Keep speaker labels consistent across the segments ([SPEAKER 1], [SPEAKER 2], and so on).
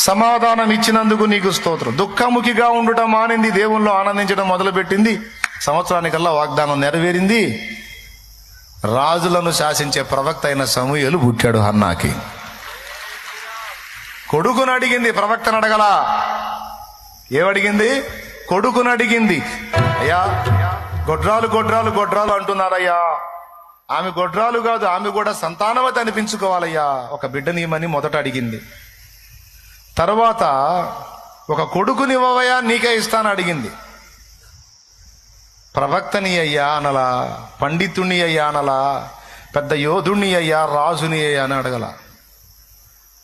[SPEAKER 1] సమాధానం ఇచ్చినందుకు నీకు స్తోత్రం. దుఃఖముఖిగా ఉండటం మానింది దేవుల్లో ఆనందించడం మొదలుపెట్టింది. సంవత్సరానికల్లా వాగ్దానం నెరవేరింది. రాజులను శాసించే ప్రవక్త అయిన సమూహలు పుట్టాడు హన్నాకి. కొడుకును అడిగింది ప్రవక్తను అడగల. ఏమడిగింది? కొడుకును అడిగింది. అయ్యా గొడ్రాలు గొడ్రాలు గొడ్రాలు అంటున్నారయ్యా. ఆమె గొడ్రాలు కాదు ఆమె కూడా సంతానవతి అనిపించుకోవాలయ్యా. ఒక బిడ్డనీయమని మొదట అడిగింది. తర్వాత ఒక కొడుకునివ్వవయా నీకే ఇస్తాను అడిగింది. ప్రవక్తని అయ్యా అనలా పండితుణ్ణి అయ్యా అనలా పెద్ద యోధుణ్ణి అయ్యా రాజుని అయ్యా అని అడగల.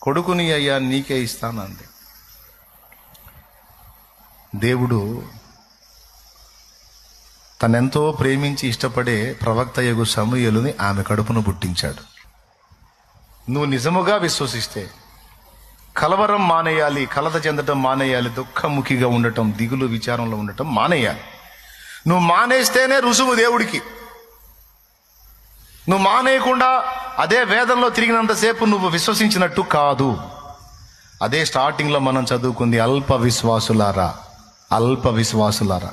[SPEAKER 1] కొడుకుని అయ్యా నీకే ఇస్తాను అంది. దేవుడు తనెంతో ప్రేమించి ఇష్టపడే ప్రవక్త యగు సమూయలుని ఆమె కడుపును పుట్టించాడు. నువ్వు నిజముగా విశ్వసిస్తే కలవరం మానేయాలి కలత చెందటం మానేయాలి దుఃఖముఖిగా ఉండటం దిగులు విచారంలో ఉండటం మానేయాలి. నువ్వు మానేస్తేనే రుసుము దేవుడికి. నువ్వు మానేయకుండా అదే వేదంలో తిరిగినంతసేపు నువ్వు విశ్వసించినట్టు కాదు. అదే స్టార్టింగ్లో మనం చదువుకుంది అల్ప విశ్వాసులారా అల్ప విశ్వాసులారా.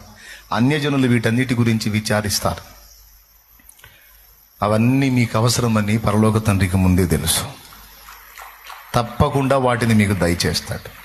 [SPEAKER 1] అన్యజనులు వీటన్నిటి గురించి విచారిస్తారు. అవన్నీ మీకు అవసరమని పరలోక తండ్రికి ముందే తెలుసు. తప్పకుండా వాటిని మీకు దయచేస్తాడు.